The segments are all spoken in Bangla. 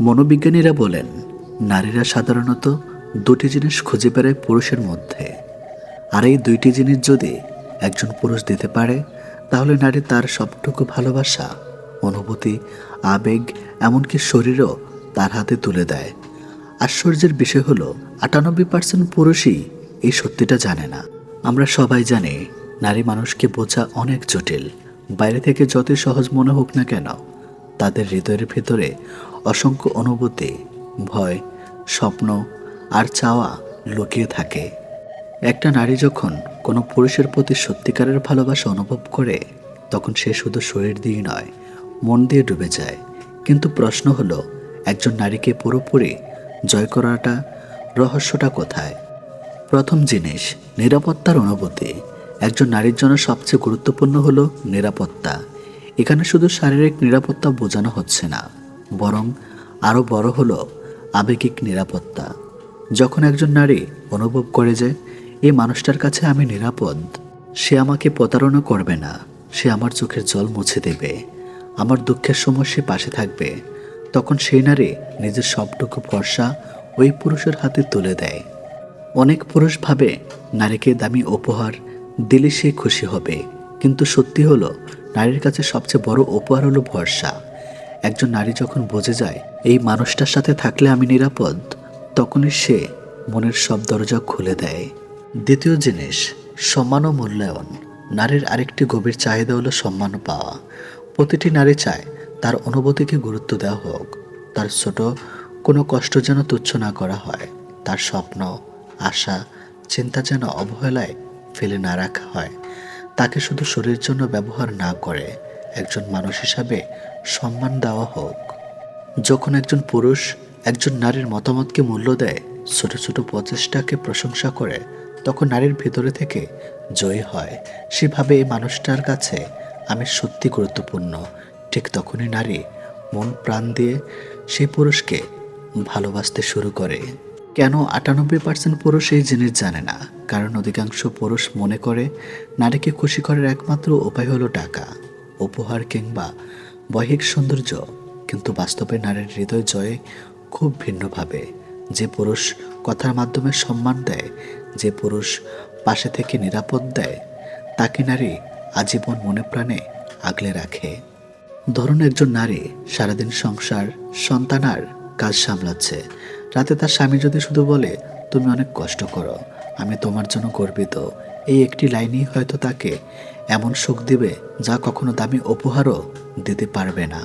মনোবিজ্ঞানীরা বলেন, নারীরা সাধারণত দুটি জিনিস খুঁজে বেড়ায় পুরুষের মধ্যে। আর এই দুইটি জিনিস যদি একজন পুরুষ দিতে পারে, তাহলে নারী তার সবটুকু ভালোবাসা, অনুভূতি, আবেগ, এমনকি শরীরও তার হাতে তুলে দেয়। আশ্চর্যের বিষয় হলো, আটানব্বই পার্সেন্ট পুরুষই এই সত্যিটা জানে না। আমরা সবাই জানি, নারী মানুষকে বোঝা অনেক জটিল। বাইরে থেকে যতই সহজ মনে হোক না কেন, তাদের হৃদয়ের ভেতরে অসংখ্য অনুভূতি, ভয়, স্বপ্ন আর চাওয়া লুকিয়ে থাকে। একটা নারী যখন কোনো পুরুষের প্রতি সত্যিকারের ভালোবাসা অনুভব করে, তখন সে শুধু শরীর দিয়ে নয়, মন দিয়ে ডুবে যায়। কিন্তু প্রশ্ন হলো, একজন নারীকে পুরোপুরি জয় করাটা, রহস্যটা কোথায়? প্রথম জিনিস, নিরাপত্তার অনুভূতি। একজন নারীর জন্য সবচেয়ে গুরুত্বপূর্ণ হলো নিরাপত্তা। এখানে শুধু শারীরিক নিরাপত্তা বোঝানো হচ্ছে না। বরং আরও বড় হলো আবেগিক নিরাপত্তা। যখন একজন নারী অনুভব করে যে এই মানুষটার কাছে আমি নিরাপদ, সে আমাকে প্রতারণা করবে না, সে আমার চোখের জল মুছে দেবে, আমার দুঃখের সময় সে পাশে থাকবে, তখন সেই নারী নিজের সবটুকু ভরসা ওই পুরুষের হাতে তুলে দেয়। অনেক পুরুষ ভাবে নারীকে দামি উপহার দিলে সে খুশি হবে, কিন্তু সত্যি হলো, নারীর কাছে সবচেয়ে বড় উপহার হলো ভরসা। একজন নারী যখন বোঝে যায় এই মানুষটার সাথে থাকলে আমি নিরাপদ, তখনই সে মনের সব দরজা খুলে দেয়। দ্বিতীয় জিনিস, সম্মান ও মূল্যায়ন। নারীর আরেকটি গভীর চাহিদা হলো সম্মান পাওয়া। প্রতিটি নারী চায় তার অনুভূতিকে গুরুত্ব দেওয়া হোক, তার ছোট কোনো কষ্ট যেন তুচ্ছ না করা হয়, তার স্বপ্ন, আশা, চিন্তা যেন অবহেলায় ফেলে না রাখা হয়। তাকে শুধু শরীরের জন্য ব্যবহার না করে একজন মানুষ হিসাবে সম্মান দেওয়া হোক। যখন একজন পুরুষ একজন নারীর মতামতকে মূল্য দেয়, ছোট ছোট প্রচেষ্টাকে প্রশংসা করে, তখন নারীর ভেতরে থেকে জয়ী হয়। সেভাবে এই মানুষটার কাছে আমি সত্যি গুরুত্বপূর্ণ। ঠিক তখনই নারী মন প্রাণ দিয়ে সেই পুরুষকে ভালোবাসতে শুরু করে। কেন আটানব্বই পার্সেন্ট পুরুষ এই জিনিস জানে না? কারণ অধিকাংশ পুরুষ মনে করে, নারীকে খুশি করার একমাত্র উপায় হলো টাকা, উপহার কিংবা বৈহিক সৌন্দর্য কিন্তু বাস্তবে নারীর হৃদয় জয়ে খুব ভিন্নভাবে। যে পুরুষ কথার মাধ্যমে সম্মান দেয়, যে পুরুষ পাশে থেকে নিরাপদ দেয়, তাকে নারী আজীবন মনে প্রাণে আগলে রাখে। ধরুন একজন নারী সারাদিন সংসার সন্তান আর কাজ সামলাচ্ছে। রাতে তার স্বামী যদি শুধু বলে, তুমি অনেক কষ্ট করো, আমি তোমার জন্য গর্বিত। এই একটি লাইনই হয়তো তাকে এমন সুখ দিবে যা কখনো দামি উপহারও দিতে পারবে না।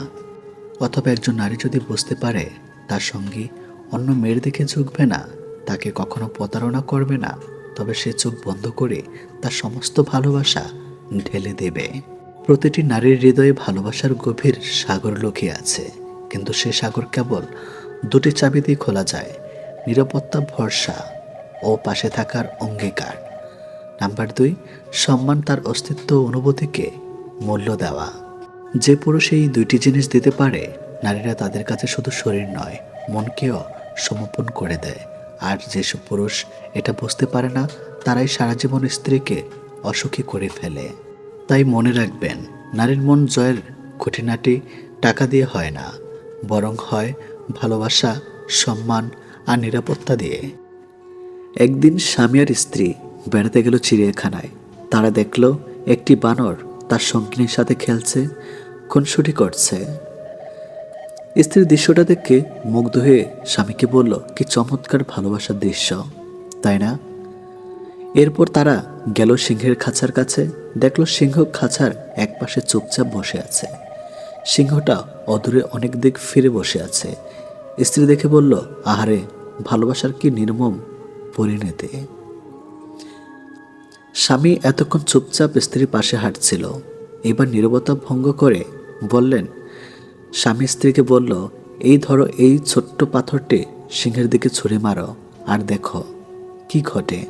অথবা একজন নারী যদি বুঝতে পারে, তার সঙ্গী অন্য মেয়ের দিকে ঝুঁকবে না, তাকে কখনো প্রতারণা করবে না, তবে সে চোখ বন্ধ করে তার সমস্ত ভালোবাসা ঢেলে দেবে। প্রতিটি নারীর হৃদয়ে ভালোবাসার গভীর সাগর লুকিয়ে আছে, কিন্তু সে সাগর কেবল দুটি চাবিতেই খোলা যায়, নিরাপত্তা, ভরসা ও পাশে থাকার অঙ্গীকার। নাম্বার দুই, সম্মান তার অস্তিত্ব অনুভূতিকে মূল্য দেওয়া। যে পুরুষ এই দুইটি জিনিস দিতে পারে, নারীরা তাদের কাছে শুধু শরীর নয়, মনকেও সমর্পণ করে দেয়। আর যেসব পুরুষ এটা বুঝতে পারে না, তারাই সারা জীবন স্ত্রীকে অসুখী করে ফেলে। তাই মনে রাখবেন, নারীর মন জয়ের খুঁটিনাটি টাকা দিয়ে হয় না, বরং হয় ভালোবাসা, সম্মান আর নিরাপত্তা দিয়ে। একদিন স্বামী আর স্ত্রী বেড়াতে গেল চিড়িয়াখানায়। তারা দেখল, একটি বানর তার সঙ্গিনীর সাথে খেলছে। খুনসুটি করছে। স্ত্রীর দৃশ্যটা দেখে মুগ্ধ হয়ে স্বামীকে বলল, কি চমৎকার ভালোবাসার দৃশ্য, তাই না? এরপর তারা গেল সিংহের খাঁচার কাছে, দেখল সিংহ খাঁচার একপাশে চুপচাপ বসে আছে। সিংহটা অদূরে অনেক দিক ফিরে বসে আছে। স্ত্রী দেখে বলল, আহারে, ভালোবাসার কি নির্মম পরিণতি? স্বামী এতক্ষণ চুপচাপ স্ত্রীর পাশে হাঁটছিল। এবার নীরবতা ভঙ্গ করে বললেন, স্বামী স্ত্রীকে বলল, এই ধরো এই ছোট্ট পাথরটি সিংহের দিকে ছুঁড়ে মারো আর দেখো কি ঘটে।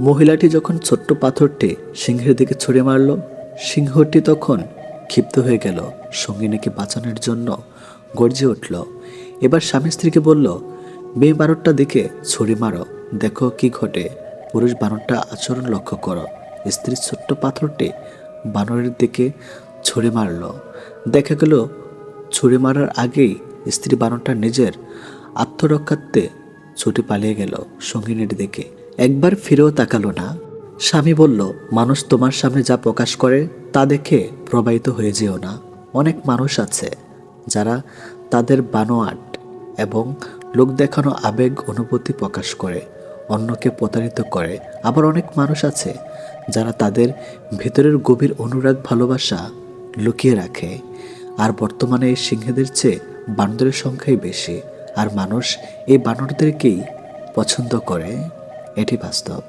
মহিলাটি যখন ছোট্ট পাথরটি সিংহের দিকে ছুঁড়ে মারল, সিংহটি তখন ক্ষিপ্ত হয়ে গেল, সঙ্গিনীকে বাঁচানোর জন্য গর্জে উঠল। এবার স্বামী স্ত্রীকে বলল, মেয়ে বানরটা দেখে ছুরি মারো, দেখো কি ঘটে। পুরুষ বানরটা আচরণ লক্ষ্য করো। স্ত্রীর ছোট্ট পাথরটি বানরের দিকে ছুঁড়ে মারল। দেখা গেল, ছুরি মারার আগেই স্ত্রী বানরটা নিজের আত্মরক্ষার্থে ছুটি পালিয়ে গেল সঙ্গিনীর দিকে। একবার ফিরেও তাকালো না। স্বামী বলল, মানুষ তোমার সামনে যা প্রকাশ করে তা দেখে প্রবাহিত হয়ে যেও না। অনেক মানুষ আছে যারা তাদের বানোয়াট এবং লোক দেখানো আবেগ অনুভূতি প্রকাশ করে, অন্যকে প্রতারিত করে। আবার অনেক মানুষ আছে যারা তাদের ভেতরের গভীর অনুরাগ ভালোবাসা লুকিয়ে রাখে, আর বর্তমানে সিংহদের চেয়ে বানরের সংখ্যাই বেশি, আর মানুষ এই বানরদেরকেই পছন্দ করে, এটি বাস্তব।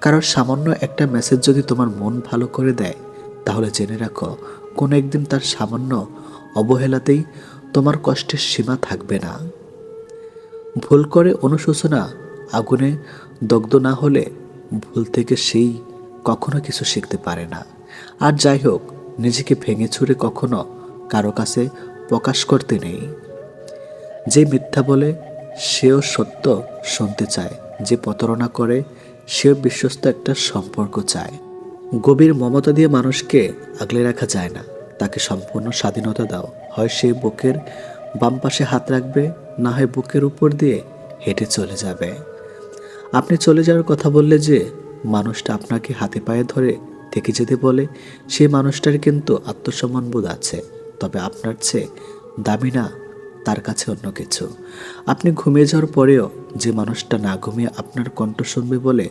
কারণ সামান্য একটা মেসেজ যদি তোমার মন ভালো করে দেয়, তাহলে জেনে রাখো, কোনো একদিন তার সামান্য অবহেলাতেই তোমার কষ্টের সীমা থাকবে না। ভুল করে অনুশোচনা আগুনে দগ্ধ না হলে ভুল থেকে সেই কখনো কিছু শিখতে পারে না। আর যাই হোক নিজেকে ভেঙে ছুঁড়ে কখনো কারও কাছে প্রকাশ করতে নেই। যে মিথ্যা বলে, সেও সত্য শুনতে চায়। যে প্রতারণা করে, সেও বিশ্বস্ত একটা সম্পর্ক চায়। গভীর মমতা দিয়ে মানুষকে আগলে রাখা যায় না। তাকে সম্পূর্ণ স্বাধীনতা দাও। হয় সে বুকের বাম পাশে হাত রাখবে, না হয় বুকের উপর দিয়ে হেঁটে চলে যাবে। আপনি চলে যাওয়ার কথা বললে যে, মানুষটা আপনাকে হাতে পায়ে ধরে থেকে যেতে বলে, সে মানুষটার কিন্তু আত্মসম্মান বোধ আছে, তবে আপনার চেয়ে দামি না, তার কাছে অন্য কিছু। আপনি ঘুমিয়ে যাওয়ার পরেও যে মানুষটা না ঘুমিয়ে আপনার কণ্ঠ শুনবে বলে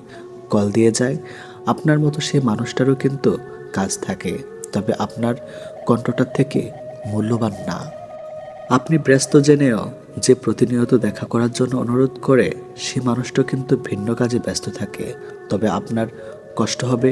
কল দিয়ে যায়, আপনার মতো সেই মানুষটারও কিন্তু কাজ থাকে, তবে আপনার কণ্ঠটার থেকে মূল্যবান না। আপনি ব্যস্ত জেনেও যে প্রতিনিয়ত দেখা করার জন্য অনুরোধ করে, সে মানুষটা কিন্তু ভিন্ন কাজে ব্যস্ত থাকে, তবে আপনার কষ্ট হবে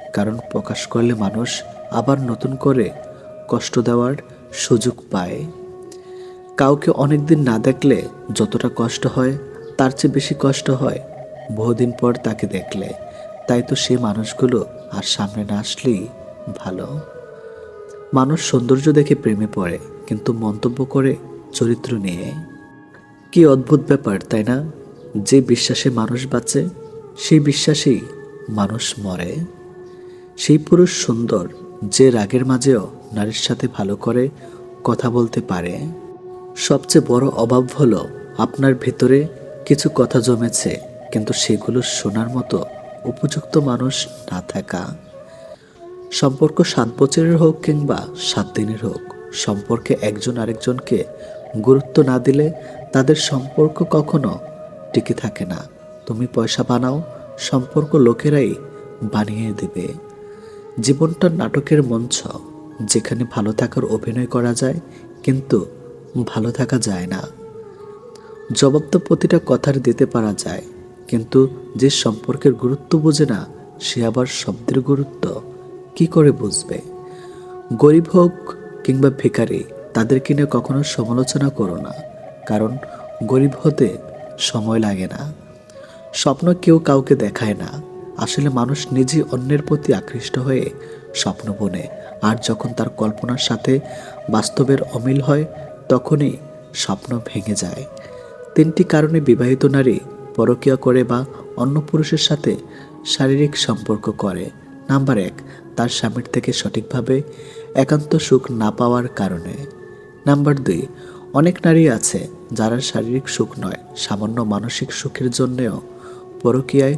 কারণ প্রকাশ করলে মানুষ আবার নতুন করে কষ্ট দেওয়ার সুযোগ পায়। কাউকে অনেকদিন না দেখলে যতটা কষ্ট হয়, তার চেয়ে বেশি কষ্ট হয় বহুদিন পর তাকে দেখলে। তাই তো সে মানুষগুলো আর সামনে না আসলেই ভালো। মানুষ সৌন্দর্য দেখে প্রেমে পড়ে, কিন্তু মন্তব্য করে চরিত্র নিয়ে। কি অদ্ভুত ব্যাপার, তাই না? যে বিশ্বাসে মানুষ বাঁচে, সেই বিশ্বাসেই মানুষ মরে। সেই পুরুষ সুন্দর যে রাগের মাঝেও নারীর সাথে ভালো করে কথা বলতে পারে। সবচেয়ে বড় অভাব হলো আপনার ভেতরে কিছু কথা জমেছে, কিন্তু সেগুলো শোনার মতো উপযুক্ত মানুষ না থাকা। সম্পর্ক সাত বছরের হোক কিংবা সাত দিনের হোক, সম্পর্কে একজন আরেকজনকে গুরুত্ব না দিলে তাদের সম্পর্ক কখনো টিকে থাকে না। তুমি পয়সা বানাও, সম্পর্ক লোকেরাই বানিয়ে দেবে। জীবনটা নাটকের মঞ্চ, যেখানে ভালো থাকার অভিনয় করা যায়, কিন্তু ভালো থাকা যায় না। জবাব তো প্রতিটা কথার দিতে পারা যায়, কিন্তু যে সম্পর্কের গুরুত্ব বোঝে না, সে আবার শব্দের গুরুত্ব। কি করে বুঝবে? গরিব হোক কিংবা ভিখারি তাদেরকে নিয়ে কখনো সমালোচনা করো না, কারণ গরিব হতে সময় লাগে না। স্বপ্ন কেউ কাউকে দেখায় না আসলে মানুষ নিজে অন্যের প্রতি আকৃষ্ট হয়ে স্বপ্ন বোনে। আর যখন তার কল্পনার সাথে বাস্তবের অমিল হয়, তখনই স্বপ্ন ভেঙে যায়। তিনটি কারণে বিবাহিত নারী পরকীয়া করে বা অন্য পুরুষের সাথে শারীরিক সম্পর্ক করে। নাম্বার এক, তার স্বামীর থেকে সঠিকভাবে একান্ত সুখ না পাওয়ার কারণে। নাম্বার দুই, অনেক নারী আছে যারা শারীরিক সুখ নয়, সামান্য মানসিক সুখের জন্যেও পরকীয়ায়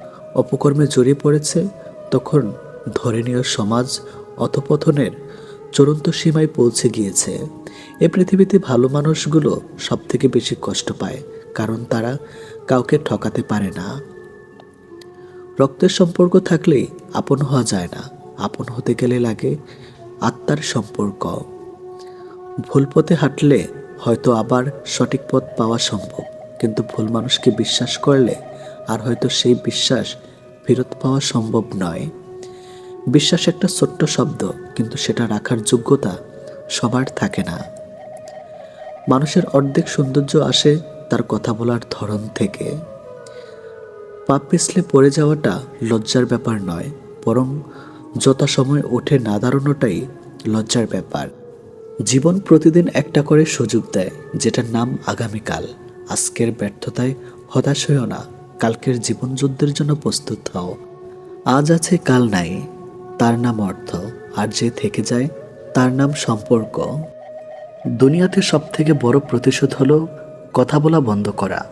অপকর্মে জড়িয়ে পড়েছে, তখন ধরনীয় সমাজ অথপথনের চূড়ান্ত সীমায় পৌঁছে গিয়েছে। এ পৃথিবীতে ভালো মানুষগুলো সব থেকে বেশি কষ্ট পায়, কারণ তারা কাউকে ঠকাতে পারে না। রক্তের সম্পর্ক থাকলেই আপন হওয়া যায় না, আপন হতে গেলে লাগে আত্মার সম্পর্ক। ভুল পথে হাঁটলে হয়তো আবার সঠিক পথ পাওয়া সম্ভব, কিন্তু ভুল মানুষকে বিশ্বাস করলে আর হয়তো সেই বিশ্বাস ফেরত পাওয়া সম্ভব নয়। বিশ্বাস একটা ছোট্ট শব্দ, কিন্তু সেটা রাখার যোগ্যতা সবার থাকে না। মানুষের অর্ধেক সৌন্দর্য আসে তার কথা বলার ধরন থেকে। পাপ পিছলে পড়ে যাওয়াটা লজ্জার ব্যাপার নয়, বরং যথাসময় ওঠে না দাঁড়ানোটাই লজ্জার ব্যাপার। জীবন প্রতিদিন একটা করে সুযোগ দেয়, যেটার নাম আগামীকাল। আজকের ব্যর্থতায় হতাশ হয়েও না। কালকের জীবন যুদ্ধের জন্য প্রস্তুত হও। আজ আছে, কাল নাই। তার নাম অর্থ, আর যে থেকে যায়, তার নাম সম্পর্ক। দুনিয়াতে সব থেকে বড় প্রতিশোধ হলো, কথা বলা বন্ধ করা।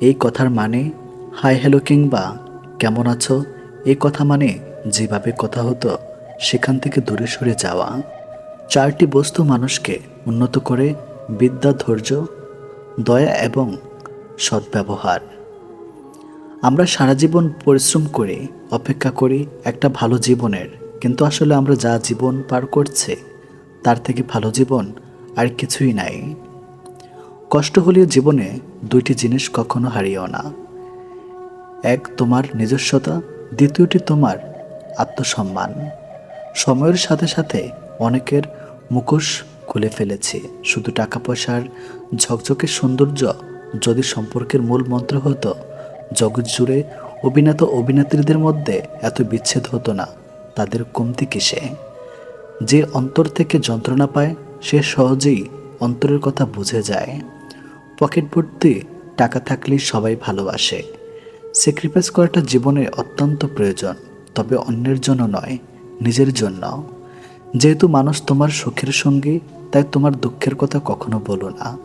এই কথার মানে হাই হ্যালো কিংবা, কেমন আছো? এই কথা মানে যেভাবে কথা হতো, সেখান থেকে দূরে সরে যাওয়া। চারটি বস্তু মানুষকে উন্নত করে, বিদ্যা, ধৈর্য, দয়া এবং সদ্ব্যবহার। আমরা সারা জীবন পরিশ্রম করি, অপেক্ষা করি একটা ভালো জীবনের। কিন্তু আসলে আমরা যা জীবন পার করছে, তার থেকে ভালো জীবন আর কিছুই নাই। কষ্ট হলেও জীবনে দুইটি জিনিস কখনো হারিও না। এক, তোমার নিজস্বতা। দ্বিতীয়টি, তোমার আত্মসম্মান। সময়ের সাথে সাথে অনেকের মুখোশ খুলে ফেলেছি। শুধু টাকা পয়সার ঝকঝকে সৌন্দর্য যদি সম্পর্কের মূল মন্ত্র হতো জগৎ জুড়ে অভিনেতা অভিনেত্রীদের মধ্যে এত বিচ্ছেদ হতো না। তাদের কমতি কিসে? যে অন্তর থেকে যন্ত্রণা পায়, সে সহজেই অন্তরের কথা বুঝে যায়। পকেট ভর্তি টাকা থাকলে সবাই ভালোবাসে। স্যাক্রিফাইস করাটা জীবনে অত্যন্ত প্রয়োজন, তবে অন্যের জন্য নয়, নিজের জন্য। যেহেতু মানুষ তোমার সুখের সঙ্গী, তাই তোমার দুঃখের কথা কখনো বলো না।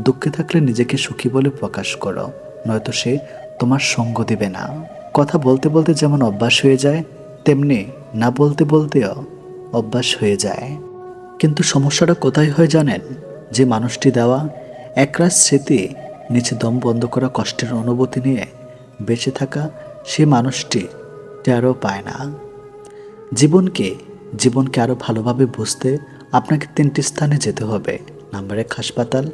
দুঃখে থাকলে নিজেকে সুখী বলে প্রকাশ করো, নয়তো সে তোমার সঙ্গ দিবে না। কথা বলতে বলতে যেমন অভ্যাস হয়ে যায়, তেমনি না বলতে বলতেও অভ্যাস হয়ে যায়। কিন্তু সমস্যাটা কোথায় হয় জানেন? যে মানুষটি দেওয়া একরাশ স্মৃতি নিচে দম বন্ধ করা কষ্টের অনুভূতি নিয়ে বেঁচে থাকা সে মানুষটি টেরও পায় না। জীবনকে জীবনকে আরও ভালোভাবে বুঝতে আপনাকে তিনটি স্থানে যেতে হবে। নাম্বার এক, হাসপাতাল।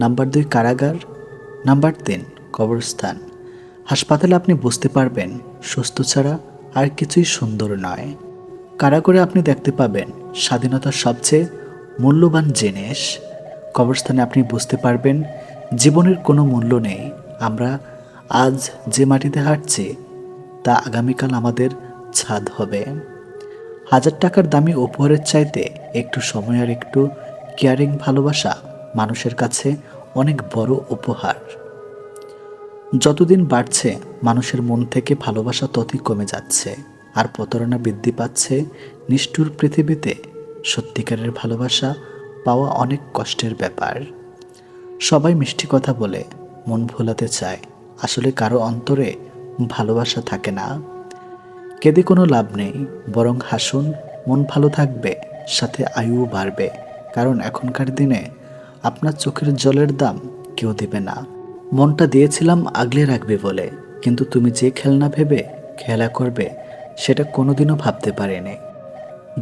নাম্বার দুই, কারাগার। নাম্বার তিন, কবরস্থান। হাসপাতালে আপনি বুঝতে পারবেন, সুস্থ ছাড়া আর কিছুই সুন্দর নয়। কারাগারে আপনি দেখতে পাবেন স্বাধীনতার সবচেয়ে মূল্যবান জিনিস। কবরস্থানে আপনি বুঝতে পারবেন জীবনের কোনো মূল্য নেই। আমরা আজ যে মাটিতে হাঁটছি, তা আগামীকাল আমাদের ছাদ হবে। হাজার টাকার দামি উপহারের চাইতে একটু সময় আর একটু কেয়ারিং ভালোবাসা মানুষের কাছে অনেক বড় উপহার। যতদিন বাড়ছে, মানুষের মন থেকে ভালোবাসা ততই কমে যাচ্ছে, আর প্রতারণা বৃদ্ধি পাচ্ছে, নিষ্ঠুর পৃথিবীতে সত্যিকারের ভালোবাসা পাওয়া অনেক কষ্টের ব্যাপার। সবাই মিষ্টি কথা বলে, মন ভোলাতে চায়, আসলে কারও অন্তরে ভালোবাসা থাকে না। কেঁদে কোনো লাভ নেই, বরং হাসুন, মন ভালো থাকবে, সাথে আয়ুও বাড়বে, কারণ এখনকার দিনে আপনার চোখের জলের দাম কেউ দেবে না। মনটা দিয়েছিলাম আগলে রাখবে বলে। কিন্তু তুমি যে খেলনা ভেবে খেলা করবে, সেটা কোনোদিনও ভাবতে পারেনি।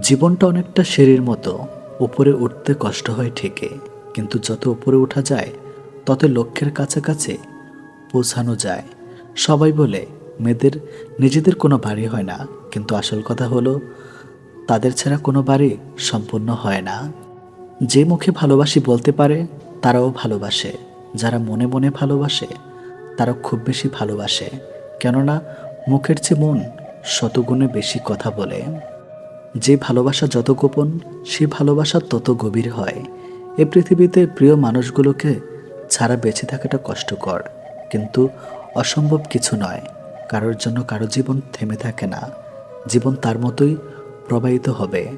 জীবনটা অনেকটা সিঁড়ির মতো, উপরে উঠতে কষ্ট হয় ঠিকই। কিন্তু যত উপরে ওঠা যায়, তত লক্ষ্যের কাছাকাছি পৌঁছানো যায়। সবাই বলে, মেয়েদের, নিজেদের কোনো বাড়ি হয় না। কিন্তু আসল কথা হলো, তাদের ছাড়া কোনো বাড়ি সম্পূর্ণ হয় না। যে মুখে ভালোবাসি বলতে পারে, তারাও ভালোবাসে। যারা মনে মনে ভালোবাসে, তারা খুব বেশি ভালোবাসে। কেননা, মুখের চেয়ে মন শতগুণে বেশি কথা বলে। যে ভালোবাসা যত গোপন, সে ভালোবাসা তত গভীর হয়। এ পৃথিবীতে প্রিয় মানুষগুলোকে ছাড়া বেঁচে থাকাটা কষ্টকর। কিন্তু অসম্ভব কিছু নয়। কারোর জন্য কারও জীবন থেমে থাকে না। জীবন তার মতোই প্রবাহিত হবে।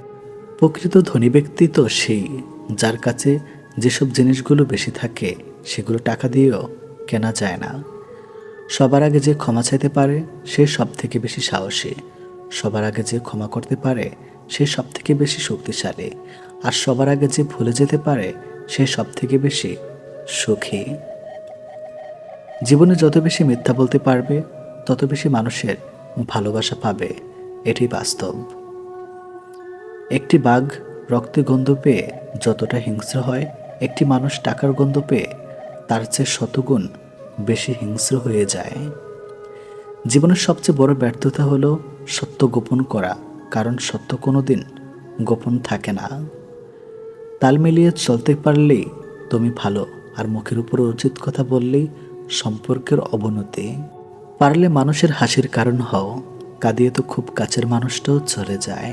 প্রকৃত ধনী ব্যক্তি তো সেই, যার কাছে যেসব জিনিসগুলো বেশি থাকে সেগুলো টাকা দিয়েও কেনা যায় না। সবার আগে যে ক্ষমা চাইতে পারে, সে সব থেকে বেশি সাহসী। সবার আগে যে ক্ষমা করতে পারে, সে সব থেকে বেশি শক্তিশালী। আর সবার আগে যে ভুলে যেতে পারে, সে সব থেকে বেশি সুখী। জীবনে যত বেশি মিথ্যা বলতে পারবে, তত বেশি মানুষের ভালোবাসা পাবে। এটি বাস্তব। একটি বাঘ রক্তে গন্ধ পেয়ে যতটা হিংস্র হয়, একটি মানুষ টাকার গন্ধ পেয়ে তার চেয়ে শতগুণ বেশি হিংস্র হয়ে যায়। জীবনের সবচেয়ে বড় ব্যর্থতা হলো সত্য গোপন করা, কারণ সত্য কোনো দিন গোপন থাকে না। তাল মিলিয়ে চলতে পারলেই তুমি ভালো, আর মুখের উপর উচিত কথা বললেই সম্পর্কের অবনতি। পারলে মানুষের হাসির কারণ হও, কাঁদিয়ে তো খুব কাছের মানুষটাও চলে যায়।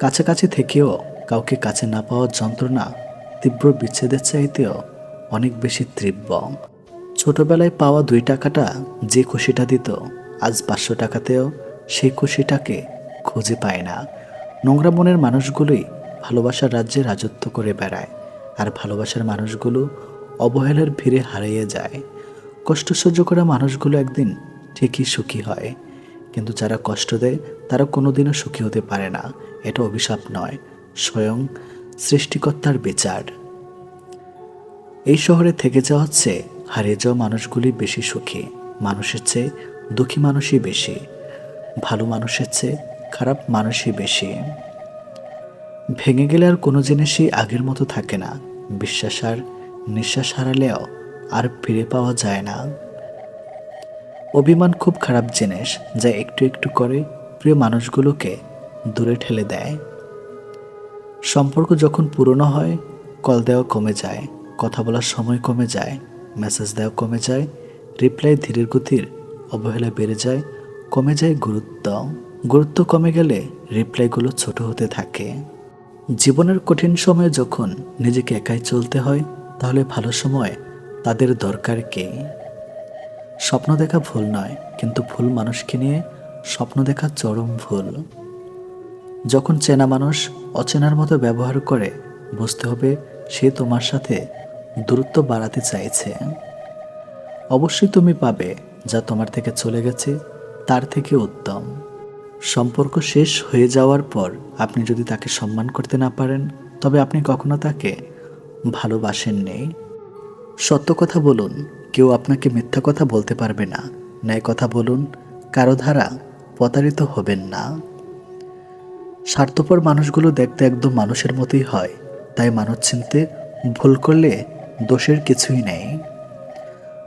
কাছাকাছি থেকেও কাউকে কাছে না পাওয়ার যন্ত্রণা তীব্র বিচ্ছেদের চাইতেও অনেক বেশি তীব্র। ছোটবেলায় পাওয়া দুই টাকাটা যে খুশিটা দিত, আজ পাঁচশো টাকাতেও সেই খুশিটাকে খুঁজে পায় না। নোংরা মনের মানুষগুলোই ভালোবাসার রাজ্যে রাজত্ব করে বেড়ায়, আর ভালোবাসার মানুষগুলো অবহেলার ভিড়ে হারিয়ে যায়। কষ্ট সহ্য করা মানুষগুলো একদিন ঠিকই সুখী হয়, কিন্তু যারা কষ্ট দেয়, তারা কোনোদিনও সুখী হতে পারে না। এটা অভিশাপ নয়, স্বয়ং সৃষ্টিকর্তার বিচার। এই শহরে থেকে যাওয়া হচ্ছে হারিয়ে যাওয়া মানুষগুলি বেশি সুখী, মানুষের চেয়ে দুঃখী মানুষই বেশি, ভালো মানুষের চেয়ে খারাপ মানুষই বেশি। ভেঙে গেলে আর কোনো জিনিসই আগের মতো থাকে না, বিশ্বাস আর নিঃশ্বাস হারালেও আর ফিরে পাওয়া যায় না। অভিমান খুব খারাপ জিনিস যা একটু একটু করে প্রিয় মানুষগুলোকে দূরে ঠেলে দেয়। সম্পর্ক যখন পুরনো হয়, কল দেওয়া কমে যায়। কথা বলার সময় কমে যায় মেসেজ দেওয়া কমে যায় রিপ্লাই ধীরের গতির, অবহেলা বেড়ে যায়, কমে যায় গুরুত্ব। গুরুত্ব কমে গেলে রিপ্লাইগুলো ছোট হতে থাকে। জীবনের কঠিন সময়ে যখন নিজেকে একাই চলতে হয়, তাহলে ভালো সময় তাদের দরকার কে? স্বপ্ন দেখা ভুল নয়, কিন্তু ভুল মানুষকে নিয়ে স্বপ্ন দেখা চরম ভুল। যখন চেনা মানুষ অচেনার মতো ব্যবহার করে, বুঝতে হবে সে তোমার সাথে দূরত্ব বাড়াতে চাইছে। অবশ্যই তুমি পাবে যা তোমার থেকে চলে গেছে, তার থেকে উত্তম। সম্পর্ক শেষ হয়ে যাওয়ার পর আপনি যদি তাকে সম্মান করতে না পারেন, তবে আপনি কখনো তাকে ভালোবাসেননি। সত্য কথা বলুন, কেউ আপনাকে মিথ্যা কথা বলতে পারবে না। ন্যায় কথা বলুন, কারও ধারা প্রতারিত হবেন না। স্বার্থপর মানুষগুলো দেখতে একদম মানুষের মতোই হয়, তাই মানুষ চিনতে ভুল করলে দোষের কিছুই নেই।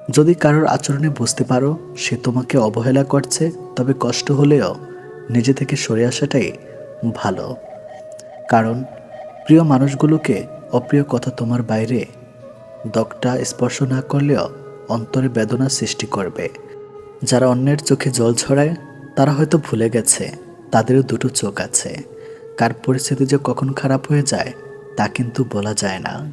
যদি কারোর আচরণে বুঝতে পারো, সে তোমাকে অবহেলা করছে, তবে কষ্ট হলেও নিজে থেকে সরে আসাটাই ভালো। কারণ প্রিয় মানুষগুলোকে অপ্রিয় কথা তোমার বাইরে দগটা স্পর্শ না করলেও অন্তরে বেদনা সৃষ্টি করবে। যারা অন্যের চোখে জল ছড়ায়, তারা হয়তো ভুলে গেছে, তাদেরও দুটো চোখ আছে। কার পরিস্থিতি যে কখন খারাপ হয়ে যায়, তা কিন্তু বলা যায় না।